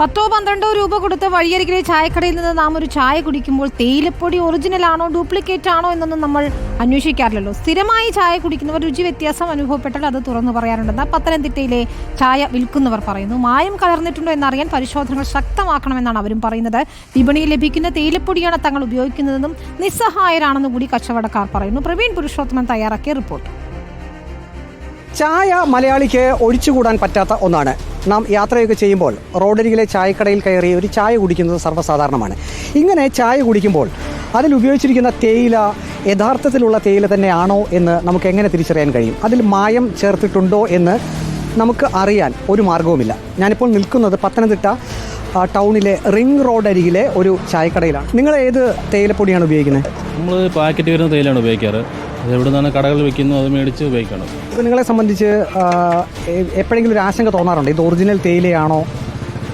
പത്തോ പന്ത്രണ്ടോ രൂപ കൊടുത്ത് വഴിയരികിലെ ചായക്കടയിൽ നിന്ന് നാം ഒരു ചായ കുടിക്കുമ്പോൾ തേയിലപ്പൊടി ഒറിജിനൽ ആണോ ഡ്യൂപ്ലിക്കേറ്റ് ആണോ എന്നൊന്നും നമ്മൾ അന്വേഷിക്കാറില്ലല്ലോ. സ്ഥിരമായി ചായ കുടിക്കുന്നവർ രുചി വ്യത്യാസം അനുഭവപ്പെട്ടാൽ അത് തുറന്നു പറയാറുണ്ടെന്ന് പത്തനംതിട്ടയിലെ ചായ വിൽക്കുന്നവർ പറയുന്നു. മായം കലർന്നിട്ടുണ്ടോ എന്നറിയാൻ പരിശോധനകൾ ശക്തമാക്കണമെന്നാണ് അവരും പറയുന്നത്. വിപണിയിൽ ലഭിക്കുന്ന തേയിലപ്പൊടിയാണ് തങ്ങൾ ഉപയോഗിക്കുന്നതെന്നും നിസ്സഹായരാണെന്നും കൂടി കച്ചവടക്കാർ പറയുന്നു. പ്രവീൺ പുരുഷോത്തമൻ തയ്യാറാക്കിയ റിപ്പോർട്ട്. ചായ മലയാളിക്ക് ഒഴിച്ചുകൂടാൻ പറ്റാത്ത ഒന്നാണ്. നാം യാത്രയൊക്കെ ചെയ്യുമ്പോൾ റോഡരികിലെ ചായക്കടയിൽ കയറി ഒരു ചായ കുടിക്കുന്നത് സർവസാധാരണമാണ്. ഇങ്ങനെ ചായ കുടിക്കുമ്പോൾ അതിൽ ഉപയോഗിച്ചിരിക്കുന്ന തേയില യഥാർത്ഥത്തിലുള്ള തേയില തന്നെയാണോ എന്ന് നമുക്ക് എങ്ങനെ തിരിച്ചറിയാൻ കഴിയും? അതിൽ മായം ചേർത്തിട്ടുണ്ടോ എന്ന് നമുക്ക് അറിയാൻ ഒരു മാർഗവുമില്ല ഞാനിപ്പോൾ നിൽക്കുന്നത് പത്തനംതിട്ട ടൗണിലെ റിംഗ് റോഡ് അരികിലെ ഒരു ചായക്കടയിലാണ്. നിങ്ങൾ ഏത് തേയിലപ്പൊടിയാണ് ഉപയോഗിക്കുന്നത്? നമ്മൾ പാക്കറ്റ് വരുന്ന തേയിലാണ് ഉപയോഗിക്കാറ്. അത് എവിടെ നിന്നാണ് കടകൾ വെക്കുന്നു അത് മേടിച്ച് ഉപയോഗിക്കണം. ഇപ്പോൾ നിങ്ങളെ സംബന്ധിച്ച് എപ്പോഴെങ്കിലും ഒരു ആശങ്ക തോന്നാറുണ്ടോ? ഇത് ഒറിജിനൽ തേയിലയാണോ?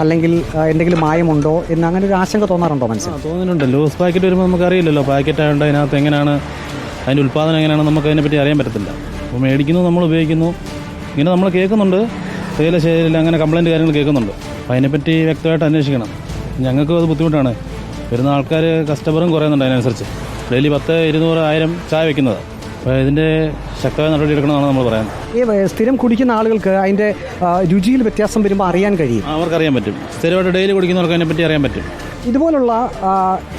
അല്ലെങ്കിൽ എന്തെങ്കിലും മായമുണ്ടോ? എന്ന് അങ്ങനെ ഒരു ആശങ്ക തോന്നാറുണ്ടോ മനസ്സിൽ? തോന്നുന്നുണ്ട്. ലൂസ് പാക്കറ്റ് വരുമ്പോൾ നമുക്ക് അറിയില്ലല്ലോ പാക്കറ്റ് ആയതുകൊണ്ട് അതിനകത്ത് എങ്ങനെയാണ് അതിന്റെ ഉൽപ്പാദനം എങ്ങനെയാണ് നമുക്ക് അതിനെപ്പറ്റി അറിയാൻ പറ്റത്തില്ല. അപ്പോൾ മേടിക്കുന്നു നമ്മൾ ഉപയോഗിക്കുന്നു. ഇങ്ങനെ നമ്മൾ കേൾക്കുന്നുണ്ട്. തേയില ശരിയില്ല അങ്ങനെ കംപ്ലൈന്റ് കാര്യങ്ങൾ കേൾക്കുന്നുണ്ട്. അപ്പോൾ അതിനെപ്പറ്റി വ്യക്തമായിട്ട് അന്വേഷിക്കണം. ഞങ്ങൾക്കും അത് ബുദ്ധിമുട്ടാണ്. വരുന്ന ആൾക്കാർ കസ്റ്റമറും കുറയുന്നുണ്ട് അതിനനുസരിച്ച്. ഡെയിലി പത്ത് ഇരുന്നൂറ് ആയിരം ചായ വെക്കുന്നത്. അപ്പോൾ ഇതിന്റെ ശക്തമായ നടപടി എടുക്കണമെന്നാണ് നമ്മൾ പറയാൻ. ഈ സ്ഥിരം കുടിക്കുന്ന ആളുകൾക്ക് അതിന്റെ രുചിയിൽ വ്യത്യാസം വരുമ്പോൾ അറിയാൻ കഴിയും. അവർക്ക് അവർക്കറിയാൻ പറ്റും. സ്ഥിരമായിട്ട് ഡെയിലി കുടിക്കുന്നവർക്ക് അതിനെപ്പറ്റി അറിയാൻ പറ്റും. ഇതുപോലുള്ള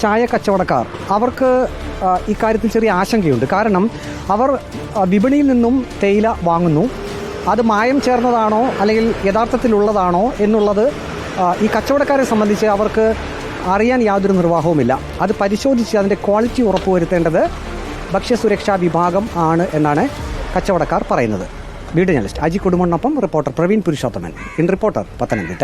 ചായ കച്ചവടക്കാർ അവർക്ക് ഇക്കാര്യത്തിൽ ചെറിയ ആശങ്കയുണ്ട്. കാരണം അവർ വിപണിയിൽ നിന്നും തേയില വാങ്ങുന്നു. അത് മായം ചേർന്നതാണോ അല്ലെങ്കിൽ യഥാർത്ഥത്തിലുള്ളതാണോ എന്നുള്ളത് ഈ കച്ചവടക്കാരെ സംബന്ധിച്ച് അവർക്ക് അറിയാൻ യാതൊരു നിർവാഹവുമില്ല. അത് പരിശോധിച്ച് അതിന്റെ ക്വാളിറ്റി ഉറപ്പുവരുത്തേണ്ടത് ഭക്ഷ്യസുരക്ഷാ വിഭാഗം ആണ് എന്നാണ് കച്ചവടക്കാർ പറയുന്നത്. Video journalist Aji കുടുംബനൊപ്പം reporter Praveen Purushothaman. In reporter Pathanamthitta.